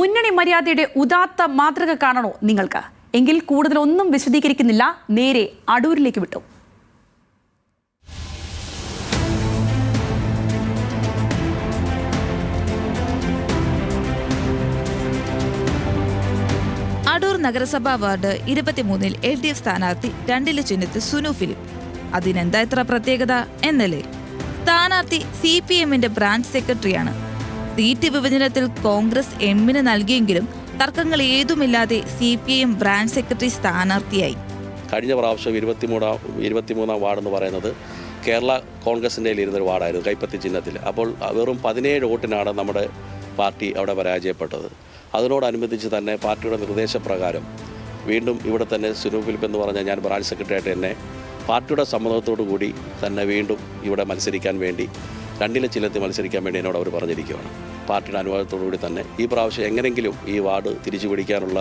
മുന്നണി മര്യാദയുടെ ഉദാത്ത മാതൃക കാണണോ നിങ്ങൾക്ക്? എങ്കിൽ കൂടുതൽ ഒന്നും വിശദീകരിക്കുന്നില്ല. നേരെ അടൂരിലേക്ക് വിട്ടു. അടൂർ നഗരസഭാ വാർഡ് ഇരുപത്തിമൂന്നിൽ എൽ ഡി എഫ് സ്ഥാനാർത്ഥി രണ്ടിലെ ചിഹ്നത്തിൽ സുനു ഫിലിപ്പ്. അതിനെന്താ ഇത്ര പ്രത്യേകത? എന്നല്ലേ? സ്ഥാനാർത്ഥി സി പി എമ്മിന്റെ ബ്രാഞ്ച് സെക്രട്ടറിയാണ് സീറ്റ് വിഭജനത്തിൽ കോൺഗ്രസ് എമ്മിന് നൽകിയെങ്കിലും തർക്കങ്ങൾ ഏതുമില്ലാതെ C P M branch secretary സ്ഥാനാർത്ഥിയായി. കഴിഞ്ഞ പ്രാവശ്യം ഇരുപത്തിമൂന്നാം ഇരുപത്തിമൂന്നാം വാർഡ് എന്ന് പറയുന്നത് കേരള കോൺഗ്രസിന്റെ ഇരുന്നൊരു വാർഡായിരുന്നു കൈപ്പത്തി ചിഹ്നത്തിൽ. അപ്പോൾ വെറും പതിനേഴ് വോട്ടിനാണ് നമ്മുടെ പാർട്ടി അവിടെ പരാജയപ്പെട്ടത്. അതിനോടനുബന്ധിച്ച് തന്നെ പാർട്ടിയുടെ നിർദ്ദേശപ്രകാരം വീണ്ടും ഇവിടെ തന്നെ സുനു ഫിലിപ്പ് എന്ന് പറഞ്ഞാൽ ഞാൻ ബ്രാഞ്ച് സെക്രട്ടറി എന്നെ പാർട്ടിയുടെ സമ്മതത്തോടു കൂടി തന്നെ വീണ്ടും ഇവിടെ മത്സരിക്കാൻ വേണ്ടി രണ്ടിലെ ചിഹ്നത്തിൽ മത്സരിക്കാൻ വേണ്ടി എന്നോട് അവർ പറഞ്ഞിരിക്കുകയാണ് പാർട്ടിയുടെ അനുവാദത്തോടുകൂടി തന്നെ ഈ പ്രാവശ്യം എങ്ങനെങ്കിലും ഈ വാർഡ് തിരിച്ചു പിടിക്കാനുള്ള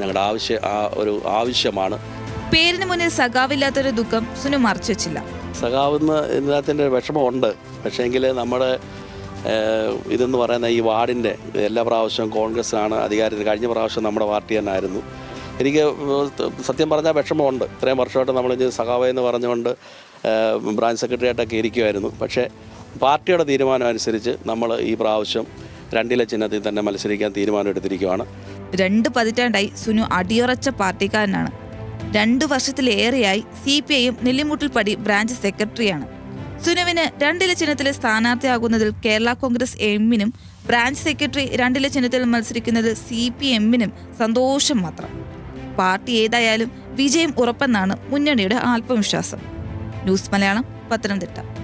ഞങ്ങളുടെ ആവശ്യ ആ ഒരു ആവശ്യമാണ്. പേരിന് മുന്നിൽ സഖാവില്ലാത്തൊരു ദുഃഖം സുനു മറച്ചു വെച്ചില്ല. സഖാവുന്ന ഇതിനകത്തിന്റെ വിഷമമുണ്ട്. പക്ഷേങ്കിൽ നമ്മുടെ ഇതെന്ന് പറയുന്ന ഈ വാർഡിന്റെ എല്ലാ പ്രാവശ്യവും കോൺഗ്രസ് ആണ് അധികാരത്തിൽ. കഴിഞ്ഞ പ്രാവശ്യം നമ്മുടെ പാർട്ടി തന്നെ ആയിരുന്നു. എനിക്ക് സത്യം പറഞ്ഞാൽ വിഷമമുണ്ട്. ഇത്രയും വർഷമായിട്ട് നമ്മൾ സഖാവ എന്ന് പറഞ്ഞുകൊണ്ട് ബ്രാഞ്ച് സെക്രട്ടറി ആയിട്ടൊക്കെ ഇരിക്കുമായിരുന്നു പക്ഷേ പാർട്ടിയുടെ തീരുമാനം അനുസരിച്ച് നമ്മൾ ഈ പ്രാവശ്യം രണ്ടിലെ ചിഹ്നത്തിൽ തന്നെ മത്സരിക്കാൻ തീരുമാനം എടുത്തിരിക്കുകയാണ് രണ്ട് പതിറ്റാണ്ടായി സുനു അടിയുറച്ച പാർട്ടിക്കാരനാണ്. രണ്ടു വർഷത്തിലേറെയായി സി പി ഐയും നെല്ലിമുട്ടിൽപ്പടി ബ്രാഞ്ച് സെക്രട്ടറിയാണ്. സുനുവിന് രണ്ടില ചിഹ്നത്തിലെ സ്ഥാനാർത്ഥിയാകുന്നതിൽ കേരള കോൺഗ്രസ് എമ്മിനും ബ്രാഞ്ച് സെക്രട്ടറി രണ്ടില ചിഹ്നത്തിൽ മത്സരിക്കുന്നതിൽ സി പി എമ്മിനും സന്തോഷം മാത്രം. പാർട്ടി ഏതായാലും വിജയം ഉറപ്പെന്നാണ് മുന്നണിയുടെ ആത്മവിശ്വാസം. ന്യൂസ് മലയാളം പത്തനംതിട്ട.